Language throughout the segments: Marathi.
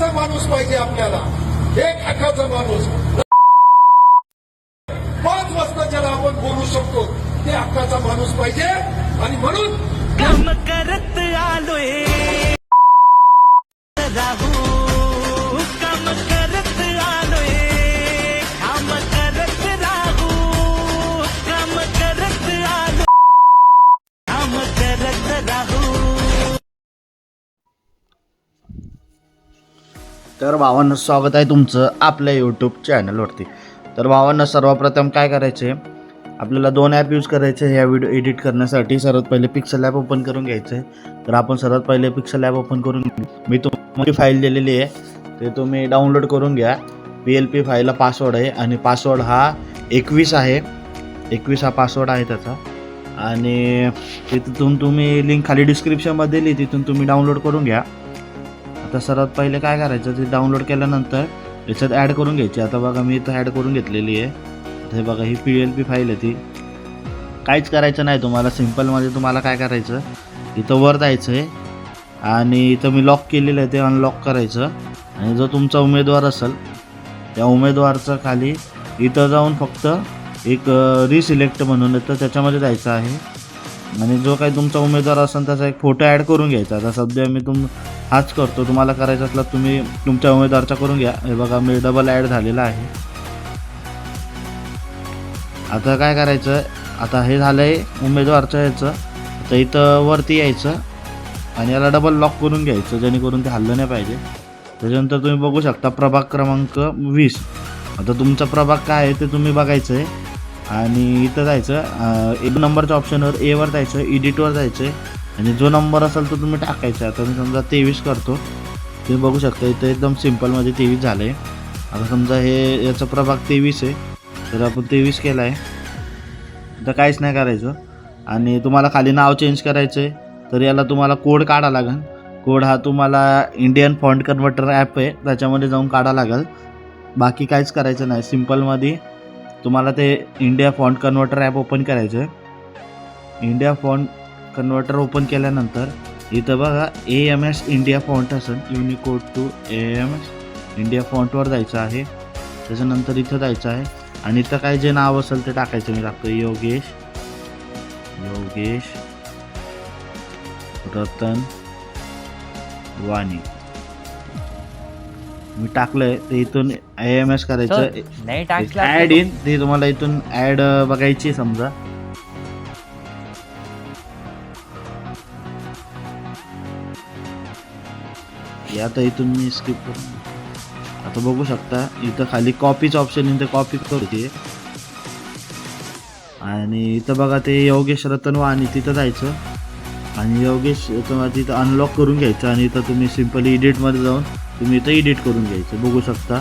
हक्काचा माणूस पाहिजे आपल्याला. एक हक्काचा माणूस. पाच वाजता ज्याला आपण बोलू शकतो ते हक्काचा माणूस पाहिजे. आणि म्हणून काम करत आलोय. राहू हो तर भावांना स्वागत आहे तुमचं आपल्या यूट्यूब चॅनलवरती तर भावांना सर्वप्रथम काय करायचे? आपल्याला दोन ॲप यूज करायचे ह्या व्हिडिओ एडिट करण्यासाठी सर्वात पहिले पिक्सल ॲप ओपन करून घ्यायचं आहे. तर आपण सर्वात पहिले पिक्सल ॲप ओपन करून घेऊ. मी तुम्हाला फाईल दिलेली आहे. ते तुम्ही डाउनलोड करून घ्या. पी एल पी फाईलला पासवर्ड आहे आणि पासवर्ड हा एकवीस आहे. एकवीस हा पासवर्ड आहे त्याचा. आणि तिथून तुम्ही लिंक खाली डिस्क्रिप्शनमध्ये दिली तिथून तुम्ही डाउनलोड करून घ्या. आता सर्वात पहिले काय करायचं ते डाउनलोड केल्यानंतर याच्यात ॲड करून घ्यायची. आता बघा मी इथं ॲड करून घेतलेली आहे. आता हे बघा ही पी एल पी फाईल आहे ती. काहीच करायचं नाही तुम्हाला. सिम्पलमध्ये तुम्हाला काय करायचं इथं वर जायचं आहे. आणि इथं मी लॉक केलेलं आहे ते अनलॉक करायचं. आणि जो तुमचा उमेदवार असेल त्या उमेदवारचं खाली इथं जाऊन फक्त एक रिसिलेक्ट म्हणून येतं त्याच्यामध्ये जायचं आहे. आणि जो काही तुमचा उमेदवार असेल त्याचा एक फोटो ॲड करून घ्यायचा. आता सध्या मी तुम हाच करतो. तुम्हाला करायचं असलं तुम्ही तुमच्या उमेदवारचा करून घ्या. हे बघा मी डबल ॲड झालेला आहे. आता काय करायचं? आता हे झालं आहे उमेदवारचं यायचं आता इथं वरती यायचं आणि याला डबल लॉक करून घ्यायचं जेणेकरून ते हल्लं नाही पाहिजे. त्याच्यानंतर तुम्ही बघू शकता प्रभाग क्रमांक वीस. आता तुमचा प्रभाग काय आहे ते तुम्ही बघायचं आहे आणि इथं जायचं एक नंबरच्या ऑप्शनवर एवर जायचं एडिटवर जायचं आहे आणि जो नंबर असेल तो तुम्ही टाकायचा आता मी समजा तेवीस करतो. तुम्ही बघू शकता इथं एकदम सिम्पलमध्ये तेवीस झालं आहे आता समजा हे याचा प्रभाग तेवीस आहे. तर आपण तेवीस केला आहे तर काहीच नाही करायचं. आणि तुम्हाला खाली नाव चेंज करायचं आहे तर याला तुम्हाला कोड काढा लागेल. कोड हा तुम्हाला इंडियन फॉन्ट कन्व्हर्टर ॲप आहे. त्याच्यामध्ये जाऊन काढा लागेल. बाकी काहीच करायचं नाही. सिम्पलमध्ये तुम्हाला ते India font converter app open करायचं आहे इंडिया फॉन्ट कन्व्हर्टर ओपन केल्यानंतर इथं बघा A M S India font असेल. Unicode to A M S India फॉन्टवर जायचं आहे. त्याच्यानंतर इथं जायचं आहे. आणि इथं काय जे नाव असेल ते टाकायचं मी टाकतो योगेश. योगेश रतन वाणी. मी टाकलंय ते इथून ए एम एस करायचं. नाही ऍड इन ते तुम्हाला इथून ऍड बघायची समजा. या आता इथून मी स्किप करतो आता बघू शकता इथं खाली कॉपीच ऑप्शन इथं कॉपी करते आणि इथं बघा ते योगेश रतन आणि तिथं जायचं. आणि योगेश तुम्हाला तिथं अनलॉक करून घ्यायचं आणि इथं तुम्ही सिम्पली एडिटमध्ये जाऊन तुम्ही इथं एडिट करून घ्यायचं. बघू शकता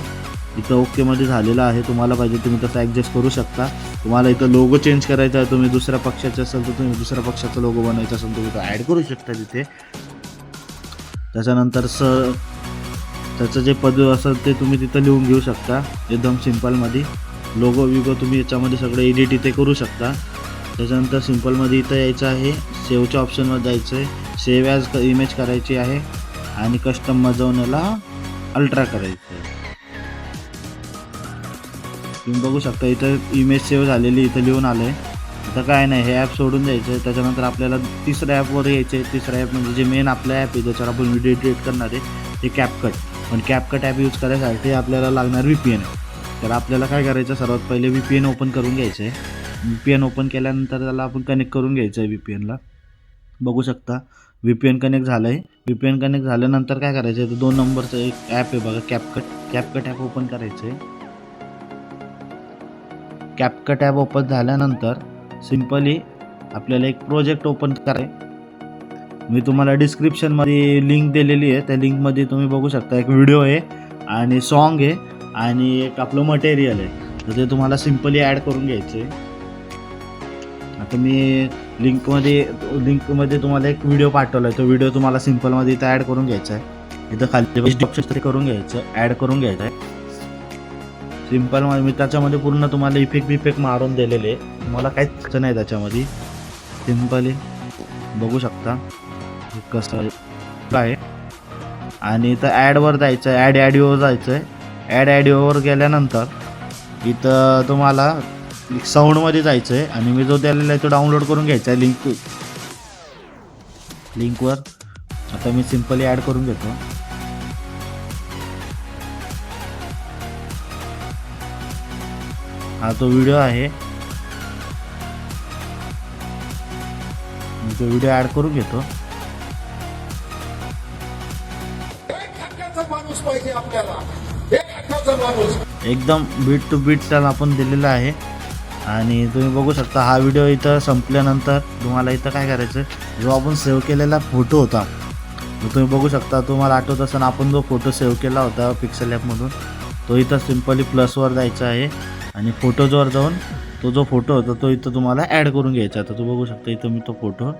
इथं ओकेमध्ये झालेलं आहे. तुम्हाला पाहिजे तुम्ही तसं ॲडजस्ट करू शकता. तुम्हाला इथं लोगो चेंज करायचा आहे तुम्ही दुसऱ्या पक्षाचे असेल तर तुम्ही दुसऱ्या पक्षाचा लोगो बनवायचा असेल तुम्ही तो ॲड करू शकता तिथे. त्याच्यानंतर स त्याचं जे पद असेल ते तुम्ही तिथं लिहून घेऊ शकता एकदम सिम्पलमध्ये. लोगो विगो तुम्ही याच्यामध्ये सगळं एडिट इथे करू शकता. त्याच्यानंतर सिम्पलमध्ये इथं यायचं आहे सेवच्या ऑप्शनवर जायचं आहे सेव ॲज इमेज करायची आहे आणि कस्टममध्ये जाऊन याला अल्ट्रा करायचं आहे तुम्ही बघू शकता इथं इमेज सेव्ह झालेली इथं लिहून आलं आहे आता काय नाही हे ॲप सोडून द्यायचं. आहे त्याच्यानंतर आपल्याला तिसऱ्या ॲपवर यायचं. आहे तिसऱ्या ॲप म्हणजे जे मेन आपलं ॲप आहे ज्याच्यावर आपण व्हिडिओ एडिट करणार आहे ते कॅपकट पण कॅपकट ॲप यूज करायसाठी आपल्याला लागणार व्ही पी एन तर आपल्याला काय करायचं सर्वात पहिले व्ही पी एन ओपन करून घ्यायचं आहे. व्ही पी एन ओपन केल्यानंतर त्याला आपण कनेक्ट करून घ्यायचं आहे व्ही पी एनला बघू शकता व्ही पी एन कनेक्ट झालं आहे व्ही पी एन कनेक्ट झाल्यानंतर काय करायचं आहे तर दोन नंबरचं एक ॲप आहे बघा कॅपकट कॅपकट ॲप ओपन करायचं आहे कॅपकट ॲप ओपन झाल्यानंतर सिम्पली आपल्याला एक प्रोजेक्ट ओपन कराय मी तुम्हाला डिस्क्रिप्शनमध्ये लिंक दिलेली आहे. त्या लिंकमध्ये तुम्ही बघू शकता एक व्हिडिओ आहे आणि सॉन्ग आहे आणि एक आपलं मटेरियल आहे. तर ते तुम्हाला सिम्पली ॲड करून घ्यायचे आता मी लिंकमध्ये लिंकमध्ये तुम्हाला एक व्हिडिओ पाठवला आहे तो व्हिडिओ तुम्हाला सिम्पलमध्ये इथं ॲड करून घ्यायचा आहे इथं खाली ऑप्शन तरी करून घ्यायचं ॲड करून घ्यायचं आहे सिंपल मी त्याच्यामध्ये पूर्ण तुम्हाला इफेक्ट बिफेक्ट मारून दिलेले. मला काहीच नाही त्याच्यामध्ये. सिंपल बघू शकता. कसं काय? आणि इथं ॲडवर जायचं आहे ॲड ॲडिओवर जायचं आहे ॲड ॲडिओवर गेल्यानंतर इथं तुम्हाला साऊंडमध्ये जायचं आहे आणि मी जो दिलेला आहे तो डाउनलोड करून घ्यायचा आहे. लिंक लिंकवर आता मी सिम्पली ॲड करून घेतो. हा तो व्हिडिओ आहे. मी तो व्हिडिओ ॲड करून घेतो. एकदम बीट टू बीट त्याला आपण दिलेला आहे. आणि तुम्ही बघू शकता हा व्हिडिओ इथं संपल्यानंतर तुम्हाला इथं काय करायचं? जो आपण सेव्ह केलेला फोटो होता तो तुम्ही बघू शकता तुम्हाला आठवत असेल आपण जो फोटो सेव्ह केला होता पिक्सल ॲपमधून तो इथं सिम्पली प्लसवर जायचा आहे. आणि फोटोजवर जाऊन तो जो फोटो होता तो इथं तुम्हाला ॲड करून घ्यायचा आता तू बघू शकता इथं मी तो फोटो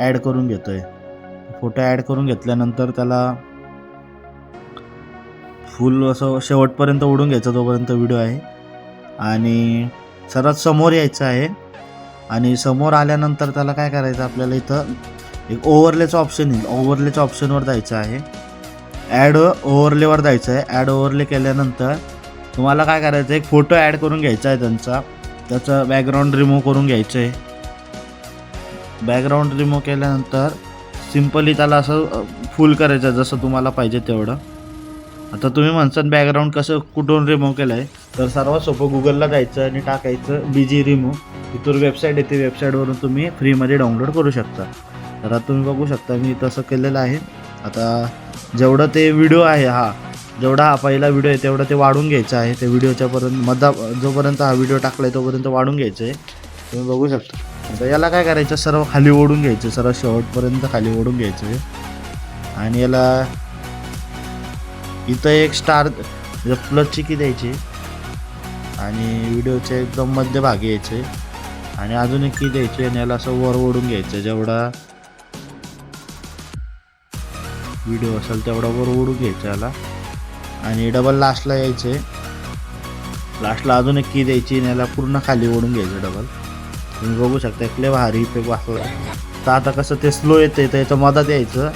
ॲड करून घेतो आहे फोटो ॲड करून घेतल्यानंतर त्याला फुल असं शेवटपर्यंत ओढून घ्यायचा तोपर्यंत व्हिडिओ आहे. आणि सर्वात समोर यायचं आहे. आणि समोर आल्यानंतर त्याला काय करायचं आपल्याला इथं एक ओव्हरलेचं ऑप्शन येईल. ओव्हरलेच्या ऑप्शनवर जायचं आहे. ॲड ओव्हरलेवर जायचं आहे. ॲड ओव्हरले केल्यानंतर तुम्हाला काय करायचं एक फोटो ॲड करून घ्यायचा आहे त्यांचा. त्याचं बॅकग्राऊंड रिमूव्ह करून घ्यायचं आहे बॅकग्राऊंड रिमूव्ह केल्यानंतर सिम्पली त्याला असं फुल करायचं आहे जसं तुम्हाला पाहिजे तेवढं. आता तुम्ही म्हणसान बॅकग्राऊंड कसं कुठून रिमूव्ह केलं आहे तर सर्वात सोपं गुगलला जायचं आणि टाकायचं बीजी रिमूव्ह तिथून वेबसाईट येते वेबसाईटवरून तुम्ही फ्रीमध्ये डाउनलोड करू शकता. तर आता तुम्ही बघू शकता मी तसं केलेलं आहे. आता जेवढं ते व्हिडिओ आहे हा जेवढा हा पहिला व्हिडिओ आहे तेवढं ते वाढून घ्यायचं आहे. त्या व्हिडिओच्यापर्यंत मधा जोपर्यंत हा व्हिडिओ टाकला आहे तोपर्यंत वाढून घ्यायचं आहे. तुम्ही बघू शकता. आता याला काय करायचं? सर्व खाली ओढून घ्यायचं. सर्व शेवटपर्यंत खाली ओढून घ्यायचं आहे. आणि याला इथं एक स्टार प्लसची की द्यायची आणि व्हिडिओच्या एकदम मध्यभागी यायचे आणि अजून एक की द्यायची आणि याला असं वर ओढून घ्यायचं जेवढा व्हिडिओ असेल तेवढा वर ओढून घ्यायचा याला. आणि डबल लास्टला यायचे. लास्टला अजून एक की द्यायची आणि याला पूर्ण खाली ओढून घ्यायचं डबल तुम्ही बघू शकता इकडे भारी इफेक्ट वाचला तर आता कसं ते स्लो येते तर याचं मधात यायचं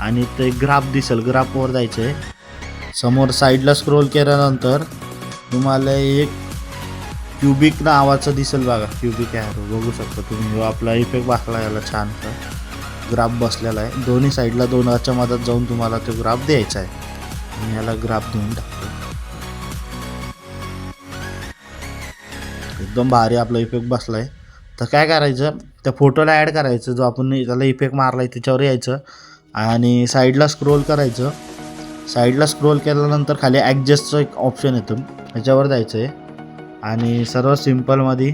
आणि ते ग्राफ दिसेल ग्राफवर जायचं आहे समोर साईडला स्क्रोल केल्यानंतर तुम्हाला एक क्युबिक नावाचं दिसेल बघा क्युबिक आहे बघू शकता तुम्ही हो, आपला इफेक्ट वाचला याला छानसा ग्राफ बसलेला आहे. दोन्ही साईडला दोनाच्या मधात जाऊन तुम्हाला तो ग्राफ द्यायचा आहे. आणि याला ग्राफ देऊन टाकतो. एकदम भारी आपला इफेक्ट बसला आहे तर काय करायचं त्या फोटोला ॲड करायचं जो आपण त्याला इफेक्ट मारला आहे त्याच्यावर यायचं आणि साईडला स्क्रोल करायचं. साईडला स्क्रोल केल्यानंतर खाली ॲडजस्टचं एक ऑप्शन येतो. त्याच्यावर जायचं आहे आणि सर्व सिम्पलमध्ये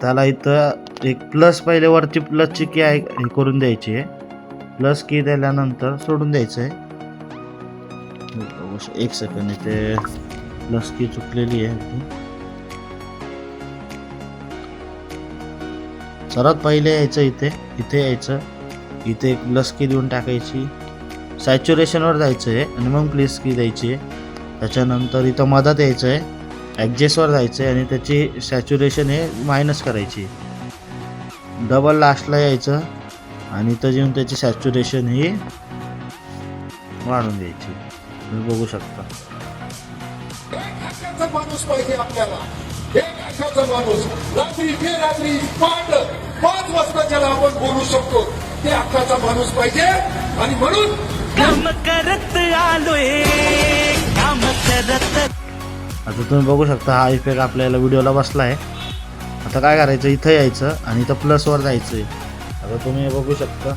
त्याला इथं एक प्लस पहिले वरची प्लसची की आहे हे करून द्यायची आहे. प्लस की दिल्यानंतर सोडून द्यायचं आहे एक सेकंड इथे लसकी चुकलेली आहे. सर्वात पहिले यायचं इथे इथे यायचं. इथे एक लसकी देऊन टाकायची. सॅच्युरेशनवर जायचं आहे आणि मग प्लीज की द्यायची. आहे त्याच्यानंतर इथं मधात यायचं आहे ॲडजस्टवर जायचं आहे आणि त्याची सॅच्युरेशन हे मायनस करायची. डबल लास्टला यायचं आणि इथं येऊन त्याची सॅच्युरेशन ही वाढून द्यायची. तुम्ही बघू शकता. माणूस पाहिजे आपल्याला. एक हक्काचा माणूस. रात्री बेरात्री पाठ पाच वाजता ज्याला आपण बोलू शकतो ते हक्काचा माणूस पाहिजे. आणि म्हणून काम करत आलोय काम करत आता तुम्ही बघू शकता हा इफेक्ट आपल्याला व्हिडिओला बसला आहे. आता काय करायचं? इथं यायचं आणि इथं प्लसवर जायचं आहे आता तुम्ही बघू शकता.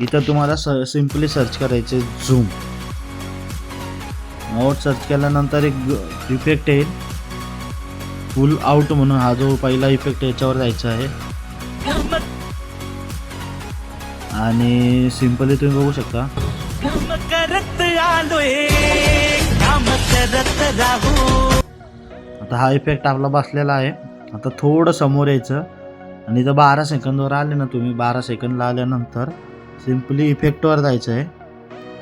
इथं तुम्हाला स सिम्पली सर्च करायचे झूम आउट सर्च केल्यानंतर एक इफेक्ट येईल. फुल आउट म्हणून हा जो पहिला इफेक्ट याच्यावर जायचा आहे. आणि सिम्पली तुम्ही बघू शकता. आता हा इफेक्ट आपला बसलेला आहे. आता थोडं समोर यायचं. आणि इथं बारा सेकंदवर आले ना तुम्ही बारा सेकंदला आल्यानंतर सिम्पली इफेक्टवर जायचं आहे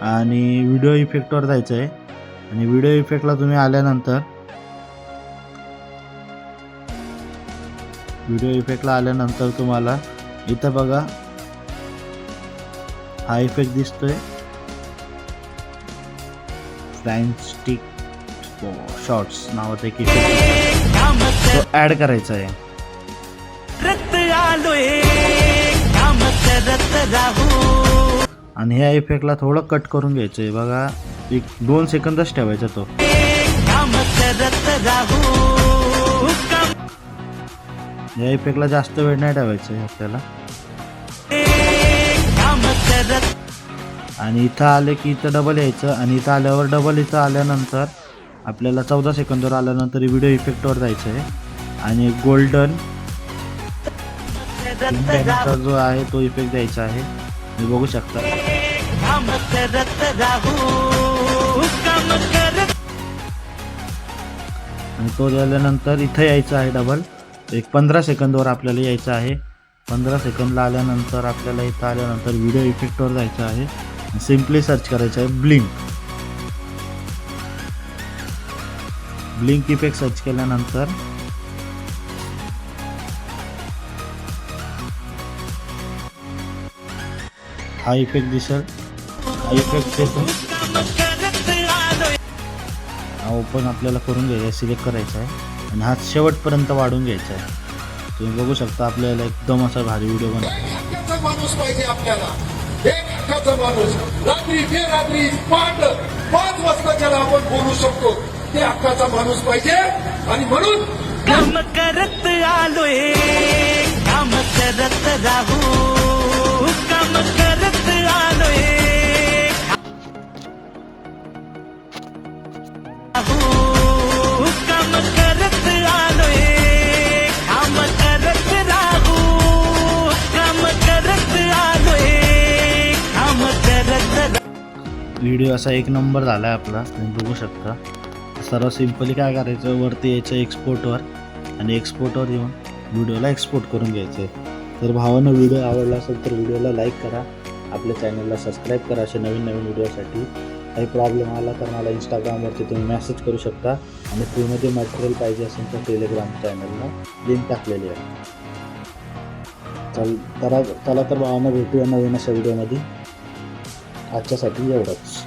आणि व्हिडिओ इफेक्टवर जायचं आहे आणि व्हिडिओ इफेक्टला तुम्ही आल्यानंतर व्हिडिओ इफेक्टला आल्यानंतर तुम्हाला इथं बघा हा इफेक्ट दिसतोय. फ्लाईंग स्टिक शॉर्ट्स नावाचा एक इफेक्ट काम तो करायचा आहे करत राहू. आणि ह्या इफेक्टला थोडं कट करून घ्यायचं आहे. बघा एक दोन सेकंदच ठेवायचा तो. या इफेक्टला जास्त वेळ नाही ठेवायचं आहे आपल्याला. आणि इथं आले की इथं डबल यायचं. आणि इथं आल्यावर डबल इथं आल्यानंतर आपल्याला चौदा सेकंदवर आल्यानंतर व्हिडिओ इफेक्टवर जायचं आहे. आणि गोल्डन करत जो आहे तो इफेक्ट द्यायचा आहे. तुम्ही बघू शकता. आणि तो झाल्यानंतर इथं यायचं आहे डबल एक पंधरा सेकंदवर आपल्याला यायचं आहे. पंधरा सेकंदला आल्यानंतर आपल्याला इथं आल्यानंतर व्हिडिओ इफेक्टवर जायचं आहे. सिम्पली सर्च करायचं आहे ब्लिंक ब्लिंक इफेक्ट सर्च केल्यानंतर हा इफेक्ट दिसेल. हा इफेक्ट हा ओपन आपल्याला करून घ्यायचा सिलेक्ट करायचा आहे. आणि हा शेवटपर्यंत वाढून घ्यायचा आहे. तुम्ही बघू शकता आपल्याला एकदम असा भारी व्हिडिओ बनवा माणूस पाहिजे आपल्याला. माणूस. रात्री बेरात्री पाठ पाच वाजता ज्याला आपण बोलू शकतो ते हक्काचा माणूस पाहिजे. आणि म्हणून काम करत आलोय काम करत राहू. काम करत आलोय. काम करत आलोय. काम करत राहू काम करत आलोय. काम करत व्हिडिओ असा एक नंबर झाला आहे आपला तुम्ही बघू शकता. सर्व सिम्पली काय करायचं वरती यायचं एक्सपोर्टवर आणि एक्सपोर्टवर येऊन व्हिडिओला एक्सपोर्ट करून घ्यायचं आहे. तर भावानं व्हिडिओ आवडला असेल तर व्हिडिओला लाईक करा. आपल्या चॅनलला सबस्क्राईब करा. असे नवीन नवीन व्हिडिओसाठी काही प्रॉब्लेम आला तर मला इंस्टाग्रामवरती तुम्ही मेसेज करू शकता. आणि फ्रीमध्ये मटेरियल पाहिजे असेल तर टेलिग्राम चॅनलला लिंक टाकलेली आहे. चल त्याला चला तर भावानं भेटूया नवीन अशा व्हिडिओमध्ये आजच्यासाठी एवढंच.